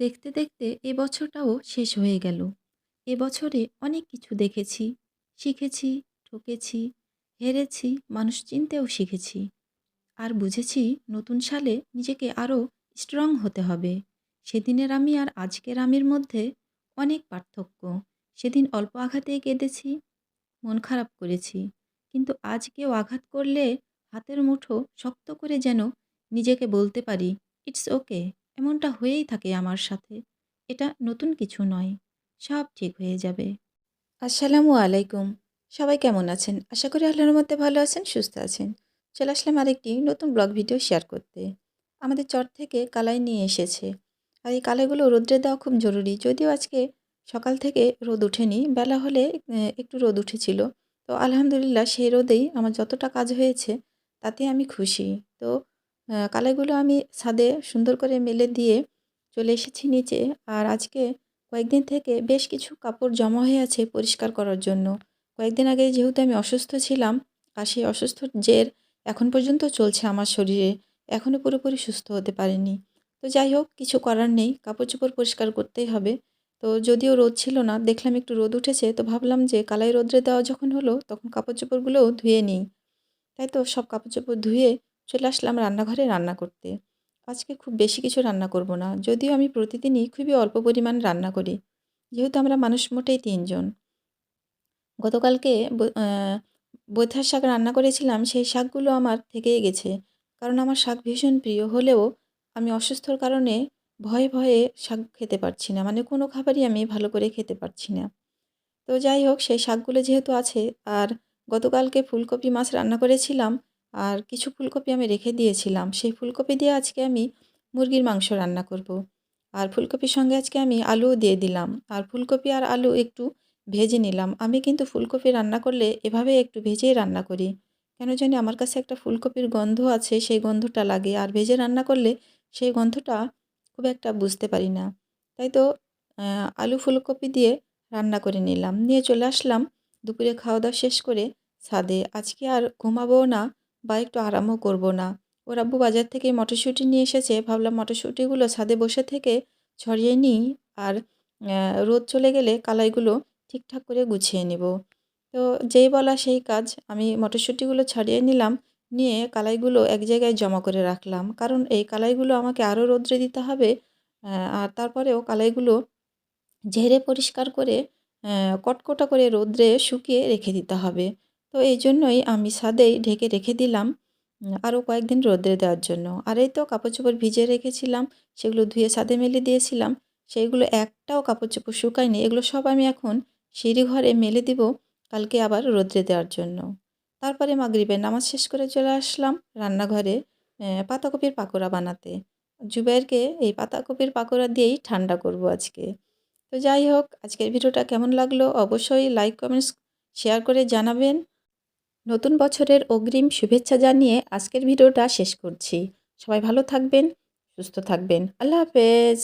দেখতে দেখতে এ বছরটাও শেষ হয়ে গেল। এ বছরে অনেক কিছু দেখেছি। শিখেছি, ঠকেছি, হেরেছি, মানুষ চিনতেও শিখেছি। আর বুঝেছি নতুন সালে নিজেকে আরও স্ট্রং হতে হবে। সেদিনের আমি আর আজকের আমির মধ্যে অনেক পার্থক্য। সেদিন অল্প আঘাতেই কেঁদেছি, মন খারাপ করেছি। কিন্তু আজ কেউ আঘাত করলে হাতের মুঠো শক্ত করে যেন নিজেকে বলতে পারি ইটস ওকে এমনটা হয়েই থাকে আমার সাথে। এটা নতুন কিছু নয়, সব ঠিক হয়ে যাবে। আসসালামু আলাইকুম। সবাই কেমন আছেন? আশা করি আল্লাহর মধ্যে ভালো আছেন, সুস্থ আছেন। চলে আসলাম আরেকটি নতুন ব্লগ ভিডিও শেয়ার করতে। আমাদের চর থেকে কালাই নিয়ে এসেছে। আর এই কালাইগুলো রোদ্রে দেওয়া খুব জরুরি। যদিও আজকে সকাল থেকে রোদ ওঠেনি, বেলা হলে একটু রোদ উঠেছিল। তো আলহামদুলিল্লাহ সেই রোদেই আমার যতটা কাজ হয়েছে তাতে আমি খুশি। তো কালাইগুলো আমি ছাদে সুন্দর করে মেলে দিয়ে চলে এসেছি নিচে। আর আজকে কয়েকদিন থেকে বেশ কিছু কাপড় জমা হয়ে আছে পরিষ্কার করার জন্য। কয়েকদিন আগে যেহেতু আমি অসুস্থ ছিলাম, আর সেই অসুস্থ জের এখন পর্যন্ত চলছে আমার শরীরে। এখনও পুরোপুরি সুস্থ হতে পারেনি। তো যাই হোক, কিছু করার নেই। কাপড় চোপড় পরিষ্কার করতেই হবে। তো যদিও রোদ ছিল না, দেখলাম একটু রোদ উঠেছে, তো ভাবলাম যে কালাই রোদ্রে দেওয়া যখন হলো, তখন কাপড় চোপড়গুলোও ধুয়ে নিই। তাই তো সব কাপড় চোপড় ধুয়ে চলে আসলাম রান্নাঘরে রান্না করতে। আজকে খুব বেশি কিছু রান্না করব না, যদিও আমি প্রতিদিনই খুবই অল্প পরিমাণ রান্না করি, যেহেতু আমরা মানুষ মোটেই তিনজন। গতকালকে বৈথার শাক রান্না করেছিলাম, সেই শাকগুলো আমার থেকেই গেছে, কারণ আমার শাক ভীষণ প্রিয়, হলেও আমি অসুস্থর কারণে ভয়ে ভয়ে শাক খেতে পারছি না মানে কোনো খাবারই আমি ভালো করে খেতে পারছি না। তো যাই হোক, সেই শাকগুলো যেহেতু আছে, আর গতকালকে ফুলকপি মাছ রান্না করেছিলাম আর কিছু ফুলকপি আমি রেখে দিয়েছিলাম। সেই ফুলকপি দিয়ে আজকে আমি মুরগির মাংস রান্না করব। আর ফুলকপির সঙ্গে আজকে আমি আলুও দিয়ে দিলাম। আর ফুলকপি আর আলু একটু ভেজে নিলাম। আমি কিন্তু ফুলকপি রান্না করলে এভাবে একটু ভেজেই রান্না করি। কেন জানি আমার কাছে একটা ফুলকপির গন্ধ আছে, সেই গন্ধটা লাগে। আর ভেজে রান্না করলে সেই গন্ধটা খুব একটা বুঝতে পারি না। তাই তো আলু ফুলকপি দিয়ে রান্না করে নিলাম। নিয়ে চলে আসলাম দুপুরে খাওয়া দাওয়া শেষ করে ছাদে। আজকে আর ঘুমাবো না। বা একটু আরামও করব না। ওর আব্বু বাজার থেকে মটরশুঁটি নিয়ে এসেছে। ভাবলাম মটরশুঁটিগুলো ছাদে বসে থেকে ছড়িয়ে নিই আর রোদ চলে গেলে কালাইগুলো ঠিকঠাক করে গুছিয়ে নেব। তো যেই বলা সেই কাজ আমি মটরশুঁটিগুলো ছাড়িয়ে নিলাম, নিয়ে কালাইগুলো এক জায়গায় জমা করে রাখলাম। কারণ এই কালাইগুলো আমাকে আরও রোদ্রে দিতে হবে আর তারপরেও কালাইগুলো ঝেড়ে পরিষ্কার করে কটকটা করে রোদ্রে শুকিয়ে রেখে দিতে হবে। তো এই জন্যই আমি ছাদেই ঢেকে রেখে দিলাম আরও কয়েকদিন রোদ্রে দেওয়ার জন্য। আর এই তো কাপড় চোপড় ভিজিয়ে রেখেছিলাম, সেগুলো ধুয়ে ছাদে মেলে দিয়েছিলাম। সেইগুলো একটাও কাপড় চোপড় শুকায়নি, এগুলো সব আমি এখন সিঁড়ি ঘরে মেলে দিব কালকে আবার রোদ্রে দেওয়ার জন্য। তারপরে মাগরিবের নামাজ শেষ করে চলে আসলাম রান্নাঘরে পাতাকপির পাকোড়া বানাতে। জুবাইরকে এই পাতাকপির পাকোড়া দিয়েই ঠান্ডা করব আজকে। তো যাই হোক, আজকের ভিডিওটা কেমন লাগল অবশ্যই লাইক, কমেন্টস, শেয়ার করে জানাবেন। নতুন বছরের অগ্রিম শুভেচ্ছা জানিয়ে আজকের ভিডিওটা শেষ করছি। সবাই ভালো থাকবেন, সুস্থ থাকবেন। আল্লাহ হাফেজ।